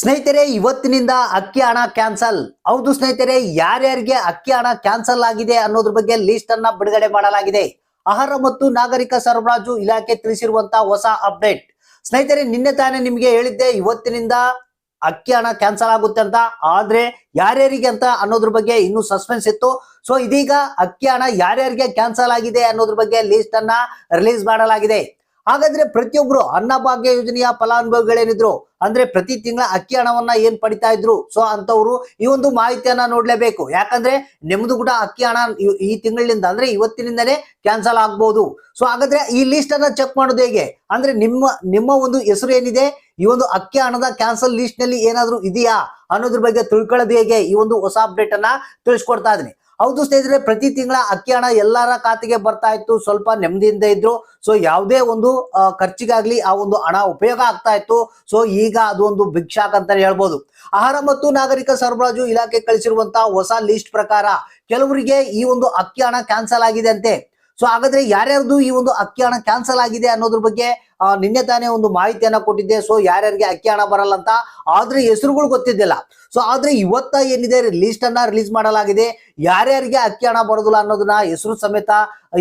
ಸ್ನೇಹಿತರೆ, ಇವತ್ತಿನಿಂದ ಅಕ್ಕಿ ಹಣ ಕ್ಯಾನ್ಸಲ್. ಹೌದು ಸ್ನೇಹಿತರೆ, ಯಾರ್ಯಾರಿಗೆ ಅಕ್ಕಿ ಹಣ ಕ್ಯಾನ್ಸಲ್ ಆಗಿದೆ ಅನ್ನೋದ್ರ ಬಗ್ಗೆ ಲಿಸ್ಟ್ ಅನ್ನ ಬಿಡುಗಡೆ ಮಾಡಲಾಗಿದೆ. ಆಹಾರ ಮತ್ತು ನಾಗರಿಕ ಸರಬರಾಜು ಇಲಾಖೆ ತಿಳಿಸಿರುವಂತಹ ಹೊಸ ಅಪ್ಡೇಟ್ ಸ್ನೇಹಿತರೆ, ನಿನ್ನೆ ತಾನೇ ನಿಮಗೆ ಹೇಳಿದ್ದೆ, ಇವತ್ತಿನಿಂದ ಅಕ್ಕಿ ಹಣ ಕ್ಯಾನ್ಸಲ್ ಆಗುತ್ತೆ ಅಂತ. ಆದ್ರೆ, ಯಾರ್ಯಾರಿಗೆ ಅಂತ ಅನ್ನೋದ್ರ ಬಗ್ಗೆ ಇನ್ನೂ ಸಸ್ಪೆನ್ಸ್ ಇತ್ತು. ಸೊ ಇದೀಗ ಅಕ್ಕಿ ಹಣ ಯಾರ್ಯಾರಿಗೆ ಕ್ಯಾನ್ಸಲ್ ಆಗಿದೆ ಅನ್ನೋದ್ರ ಬಗ್ಗೆ ಲಿಸ್ಟ್ ಅನ್ನ ರಿಲೀಸ್ ಮಾಡಲಾಗಿದೆ. ಹಾಗಾದ್ರೆ ಪ್ರತಿಯೊಬ್ರು ಅನ್ನಭಾಗ್ಯ ಯೋಜನೆಯ ಫಲಾನುಭವಿಗಳೇನಿದ್ರು, ಅಂದ್ರೆ ಪ್ರತಿ ತಿಂಗಳ ಅಕ್ಕಿ ಹಣವನ್ನ ಏನ್ ಪಡಿತಾ ಇದ್ರು, ಸೊ ಅಂತವ್ರು ಈ ಒಂದು ಮಾಹಿತಿಯನ್ನ ನೋಡ್ಲೇಬೇಕು. ಯಾಕಂದ್ರೆ ನಿಮ್ದು ಕೂಡ ಅಕ್ಕಿ ಹಣ ಈ- ತಿಂಗಳಿಂದ ಅಂದ್ರೆ ಇವತ್ತಿನಿಂದಲೇ ಕ್ಯಾನ್ಸಲ್ ಆಗ್ಬಹುದು ಸೊ ಹಾಗಾದ್ರೆ ಈ ಲಿಸ್ಟ್ ಅನ್ನ ಚೆಕ್ ಮಾಡೋದು ಹೇಗೆ? ಅಂದ್ರೆ ನಿಮ್ಮ ನಿಮ್ಮ ಒಂದು ಹೆಸರು ಏನಿದೆ? ಈ ಒಂದು ಅಕ್ಕಿ ಹಣದ ಕ್ಯಾನ್ಸಲ್ ಲಿಸ್ಟ್ನಲ್ಲಿ ಏನಾದ್ರು ಇದೆಯಾ? ಅನ್ನೋದ್ರ ಬಗ್ಗೆ ತಿಳ್ಕೊಳ್ಳೋದು ಹೇಗೆ? ಈ ಒಂದು ಹೊಸ ಅಪ್ಡೇಟ್ ಅನ್ನ ತಿಳಿಸ್ಕೊಡ್ತಾ ಇದೀನಿ ಹೌದು ಸ್ನೇಹಿತರೆ, ಪ್ರತಿ ತಿಂಗಳ ಅಕ್ಕಿ ಹಣ ಎಲ್ಲರ ಖಾತೆಗೆ ಬರ್ತಾ ಇತ್ತು. ಸ್ವಲ್ಪ ನೆಮ್ಮದಿಯಿಂದ ಇದ್ರು. ಸೊ ಯಾವುದೇ ಒಂದು ಖರ್ಚಿಗಾಗ್ಲಿ ಆ ಒಂದು ಹಣ ಉಪಯೋಗ ಆಗ್ತಾ ಇತ್ತು. ಸೊ ಈಗ ಅದು ಒಂದು ಬಿಗ್ ಶಾಕ್ ಅಂತಾನೆ ಹೇಳ್ಬೋದು. ಆಹಾರ ಮತ್ತು ನಾಗರಿಕ ಸರಬರಾಜು ಇಲಾಖೆ ಕಳಿಸಿರುವಂತಹ ಹೊಸ ಲಿಸ್ಟ್ ಪ್ರಕಾರ ಕೆಲವರಿಗೆ ಈ ಒಂದು ಅಕ್ಕಿ ಹಣ ಕ್ಯಾನ್ಸಲ್ ಆಗಿದೆ ಅಂತೆ. ಸೊ ಹಾಗಾದ್ರೆ ಯಾರ್ಯಾರ್ದು ಈ ಒಂದು ಅಕ್ಕಿ ಹಣ ಕ್ಯಾನ್ಸಲ್ ಆಗಿದೆ ಅನ್ನೋದ್ರ ಬಗ್ಗೆ ನಿನ್ನೆ ತಾನೇ ಒಂದು ಮಾಹಿತಿಯನ್ನ ಕೊಟ್ಟಿದ್ದೆ. ಸೊ ಯಾರ್ಯಾರಿಗೆ ಅಕ್ಕಿ ಹಣ ಬರಲ್ಲ ಅಂತ ಆದ್ರೆ ಹೆಸರುಗಳು ಗೊತ್ತಿದ್ದಿಲ್ಲ. ಸೊ ಆದ್ರೆ ಇವತ್ತ ಏನಿದೆ? ಲಿಸ್ಟ್ ಅನ್ನ ರಿಲೀಸ್ ಮಾಡಲಾಗಿದೆ. ಯಾರ್ಯಾರಿಗೆ ಅಕ್ಕಿ ಹಣ ಬರೋದಿಲ್ಲ ಅನ್ನೋದನ್ನ ಹೆಸರು ಸಮೇತ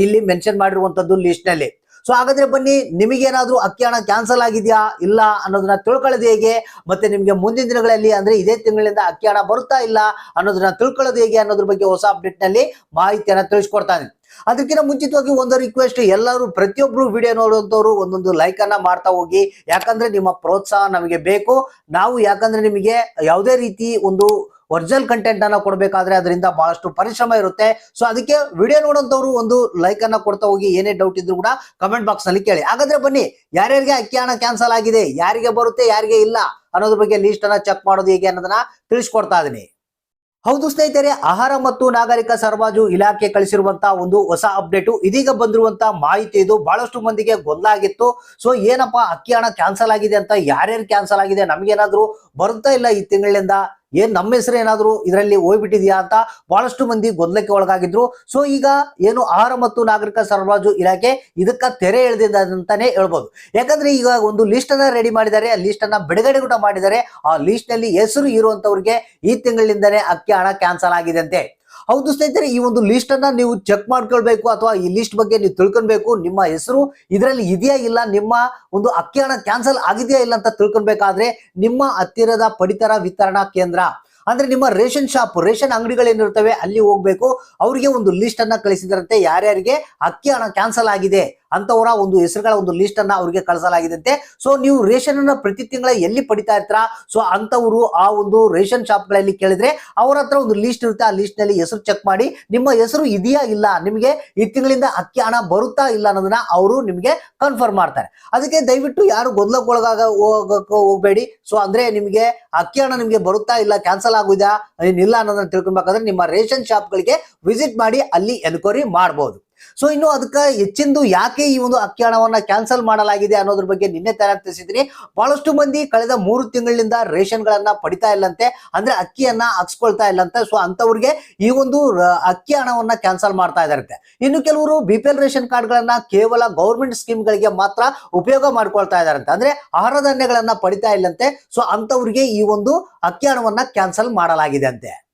ಇಲ್ಲಿ ಮೆನ್ಷನ್ ಮಾಡಿರುವಂತದ್ದು ಲಿಸ್ಟ್ನಲ್ಲಿ. ಸೊ ಹಾಗಾದ್ರೆ ಬನ್ನಿ, ನಿಮಗೇನಾದ್ರೂ ಅಕ್ಕಿ ಹಣ ಕ್ಯಾನ್ಸಲ್ ಆಗಿದೆಯಾ, ಇಲ್ಲ ಅನ್ನೋದನ್ನ ತಿಳ್ಕೊಳ್ಳೋದು ಹೇಗೆ? ಮತ್ತೆ ನಿಮ್ಗೆ ಮುಂದಿನ ದಿನಗಳಲ್ಲಿ, ಅಂದ್ರೆ ಇದೇ ತಿಂಗಳಿಂದ ಅಕ್ಕಿ ಹಣ ಬರುತ್ತಾ ಇಲ್ಲ ಅನ್ನೋದನ್ನ ತಿಳ್ಕೊಳ್ಳೋದು ಹೇಗೆ ಅನ್ನೋದ್ರ ಬಗ್ಗೆ ಹೊಸ ಅಪ್ಡೇಟ್ನಲ್ಲಿ ಮಾಹಿತಿಯನ್ನ ತಿಳಿಸ್ಕೊಡ್ತಾನೆ ಅದಕ್ಕಿಂತ ಮುಂಚಿತವಾಗಿ ಒಂದು ರಿಕ್ವೆಸ್ಟ್ ಎಲ್ಲರೂ ಪ್ರತಿಯೊಬ್ರು ವಿಡಿಯೋ ನೋಡುವಂತವ್ರು ಒಂದೊಂದು ಲೈಕ್ ಅನ್ನ ಮಾಡ್ತಾ ಹೋಗಿ. ಯಾಕಂದ್ರೆ ನಿಮ್ಮ ಪ್ರೋತ್ಸಾಹ ನಮಗೆ ಬೇಕು. ನಾವು ಯಾಕಂದ್ರೆ ನಿಮಗೆ ಯಾವುದೇ ರೀತಿ ಒಂದು ಒರಿಜಿನಲ್ ಕಂಟೆಂಟ್ ಅನ್ನ ಕೊಡಬೇಕಾದ್ರೆ ಅದರಿಂದ ಬಹಳಷ್ಟು ಪರಿಶ್ರಮ ಇರುತ್ತೆ. ಸೊ ಅದಕ್ಕೆ ವಿಡಿಯೋ ನೋಡುವಂತವ್ರು ಒಂದು ಲೈಕ್ ಅನ್ನ ಕೊಡ್ತಾ ಹೋಗಿ, ಏನೇ ಡೌಟ್ ಇದ್ರು ಕೂಡ ಕಮೆಂಟ್ ಬಾಕ್ಸ್ನಲ್ಲಿ ಕೇಳಿ. ಹಾಗಾದ್ರೆ ಬನ್ನಿ, ಯಾರ್ಯಾರಿಗೆ ಅಕ್ಕಿ ಹಣ ಕ್ಯಾನ್ಸಲ್ ಆಗಿದೆ, ಯಾರಿಗೆ ಬರುತ್ತೆ, ಯಾರಿಗೆ ಇಲ್ಲ ಅನ್ನೋದ್ರ ಬಗ್ಗೆ ಲಿಸ್ಟ್ ಅನ್ನ ಚೆಕ್ ಮಾಡೋದು ಹೇಗೆ ಅನ್ನೋದನ್ನ ತಿಳಿಸ್ಕೊಡ್ತಾ ಇದೀನಿ. ಹೌದು ಸ್ನೇಹಿತರೆ, ಆಹಾರ ಮತ್ತು ನಾಗರಿಕ ಸರಬಾಜು ಇಲಾಖೆ ಕಳಿಸಿರುವಂತಹ ಒಂದು ಹೊಸ ಅಪ್ಡೇಟು ಇದೀಗ ಬಂದಿರುವಂತಹ ಮಾಹಿತಿ ಇದು. ಬಹಳಷ್ಟು ಮಂದಿಗೆ ಗೊಂದಲ ಆಗಿತ್ತು ಸೊ ಏನಪ್ಪಾ ಅಕ್ಕಿ ಹಣ ಕ್ಯಾನ್ಸಲ್ ಆಗಿದೆ ಅಂತ ಯಾರ್ಯಾರು ಕ್ಯಾನ್ಸಲ್ ಆಗಿದೆ? ನಮ್ಗೇನಾದ್ರೂ ಬರುತ್ತಾ ಇಲ್ಲ ಈ ತಿಂಗಳಿಂದ? ಏನ್ ನಮ್ಮ ಹೆಸರು ಏನಾದ್ರು ಇದರಲ್ಲಿ ಹೋಗ್ಬಿಟ್ಟಿದ್ಯಾ ಅಂತ ಬಹಳಷ್ಟು ಮಂದಿ ಗೊಂದಲಕ್ಕೆ ಒಳಗಾಗಿದ್ರು. ಸೊ ಈಗ ಏನು ಆಹಾರ ಮತ್ತು ನಾಗರಿಕ ಸರಬರಾಜು ಇಲಾಖೆ ಇದಕ್ಕ ತೆರೆ ಎಳೆದಿದ್ದಂತಾನೆ ಹೇಳ್ಬೋದು. ಯಾಕಂದ್ರೆ ಈಗ ಒಂದು ಲಿಸ್ಟ್ ಅನ್ನ ರೆಡಿ ಮಾಡಿದ್ದಾರೆ, ಆ ಲಿಸ್ಟ್ ಅನ್ನ ಬಿಡುಗಡೆ ಕೂಡ ಮಾಡಿದ್ದಾರೆ. ಆ ಲಿಸ್ಟ್ನಲ್ಲಿ ಹೆಸರು ಇರುವಂತವ್ರಿಗೆ ಈ ತಿಂಗಳಿಂದನೇ ಅಕ್ಕಿ, ಹಣ ಕ್ಯಾನ್ಸಲ್ ಆಗಿದೆ ಅಂತೆ. ಹೌದು ಸ್ನೇಹಿತರೆ, ಈ ಒಂದು ಲಿಸ್ಟ್ ಅನ್ನ ನೀವು ಚೆಕ್ ಮಾಡ್ಕೊಳ್ಬೇಕು ಅಥವಾ ಈ ಲಿಸ್ಟ್ ಬಗ್ಗೆ ನೀವು ತಿಳ್ಕೊಳ್ಬೇಕು, ನಿಮ್ಮ ಹೆಸರು ಇದರಲ್ಲಿ ಇದೆಯಾ ಇಲ್ಲ, ನಿಮ್ಮ ಒಂದು ಅಕ್ಕಿ ಹಣ ಕ್ಯಾನ್ಸಲ್ ಆಗಿದೆಯಾ ಇಲ್ಲ ಅಂತ ತಿಳ್ಕೊಳ್ಬೇಕಾದ್ರೆ ನಿಮ್ಮ ಹತ್ತಿರದ ಪಡಿತರ ವಿತರಣಾ ಕೇಂದ್ರ. ಅಂದ್ರೆ ನಿಮ್ಮ ರೇಷನ್ ಶಾಪ್ ರೇಷನ್ ಅಂಗಡಿಗಳು ಏನಿರ್ತವೆ ಅಲ್ಲಿ ಹೋಗ್ಬೇಕು, ಅವರಿಗೆ ಒಂದು ಲಿಸ್ಟ್ ಅನ್ನ ಕಳಿಸಿದ್ರಂತೆ ಯಾರ್ಯಾರಿಗೆ ಅಕ್ಕಿ ಹಣ ಕ್ಯಾನ್ಸಲ್ ಆಗಿದೆ. ಅಂತವರ ಒಂದು ಹೆಸರುಗಳ ಒಂದು ಲಿಸ್ಟ್ ಅನ್ನ ಅವ್ರಿಗೆ ಕಳಿಸಲಾಗಿದಂತೆ. ಸೊ ನೀವು ರೇಷನ್ ಅನ್ನ ಪ್ರತಿ ತಿಂಗಳ ಎಲ್ಲಿ ಪಡಿತಾ ಇರ್ತೀರಾ? ಸೊ ಅಂತವರು ಆ ಒಂದು ರೇಷನ್ ಶಾಪ್ಗಳಲ್ಲಿ ಕೇಳಿದ್ರೆ ಅವರ ಹತ್ರ ಒಂದು ಲಿಸ್ಟ್ ಇರುತ್ತೆ. ಆ ಲಿಸ್ಟ್ನಲ್ಲಿ ಹೆಸರು ಚೆಕ್ ಮಾಡಿ, ನಿಮ್ಮ ಹೆಸರು ಇದೆಯಾ ಇಲ್ಲ, ನಿಮಗೆ ಈ ತಿಂಗಳಿಂದ ಅಕ್ಕಿ ಹಣ ಬರುತ್ತಾ ಇಲ್ಲ ಅನ್ನೋದನ್ನ ಅವರು ನಿಮಗೆ ಕನ್ಫರ್ಮ್ ಮಾಡ್ತಾರೆ. ಅದಕ್ಕೆ ದಯವಿಟ್ಟು ಯಾರು ಗೊಂದಲಕ್ಕೊಳಗಾಗ ಹೋಗ್ಬೇಡಿ. ಸೊ ಅಂದ್ರೆ ನಿಮಗೆ ಅಕ್ಕಿ ಹಣ ನಿಮಗೆ ಬರುತ್ತಾ ಇಲ್ಲ ಕ್ಯಾನ್ಸಲ್ ಆಗುದಾ ಏನಿಲ್ಲ ಅನ್ನೋದನ್ನ ತಿಳ್ಕೊಬೇಕಾದ್ರೆ ನಿಮ್ಮ ರೇಷನ್ ಶಾಪ್ ಗಳಿಗೆ ವಿಸಿಟ್ ಮಾಡಿ ಅಲ್ಲಿ ಎನ್ಕ್ವೈರಿ ಮಾಡಬಹುದು ಸೊ ಇನ್ನು ಅದಕ್ಕೆ ಹೆಚ್ಚಿಂದು ಯಾಕೆ ಈ ಒಂದು ಅಕ್ಕಿ ಹಣವನ್ನ ಕ್ಯಾನ್ಸಲ್ ಮಾಡಲಾಗಿದೆ ಅನ್ನೋದ್ರ ಬಗ್ಗೆ ನಿನ್ನೆ ತರ ತಿಳಿಸಿದ್ರಿ ಬಹಳಷ್ಟು ಮಂದಿ ಕಳೆದ ಮೂರು ತಿಂಗಳಿಂದ ರೇಷನ್ ಗಳನ್ನ ಪಡಿತಾ ಇಲ್ಲಂತೆ, ಅಂದ್ರೆ ಅಕ್ಕಿಯನ್ನ ಹಾಕ್ಸ್ಕೊಳ್ತಾ ಇಲ್ಲಂತೆ. ಸೊ ಅಂತವ್ರಿಗೆ ಈ ಒಂದು ಅಕ್ಕಿ ಹಣವನ್ನ ಕ್ಯಾನ್ಸಲ್ ಮಾಡ್ತಾ ಇದಾರಂತೆ. ಇನ್ನು ಕೆಲವರು B P L ration card ಗಳನ್ನ ಕೇವಲ ಗೌರ್ಮೆಂಟ್ ಸ್ಕೀಮ್ ಗಳಿಗೆ ಮಾತ್ರ ಉಪಯೋಗ ಮಾಡ್ಕೊಳ್ತಾ ಇದಾರಂತೆ. ಅಂದ್ರೆ ಆಹಾರ ಧಾನ್ಯಗಳನ್ನ ಪಡಿತಾ ಇಲ್ಲಂತೆ. ಸೊ ಅಂತವ್ರಿಗೆ ಈ ಒಂದು ಅಕ್ಕಿ ಹಣವನ್ನ ಕ್ಯಾನ್ಸಲ್ ಮಾಡಲಾಗಿದೆ ಅಂತೆ.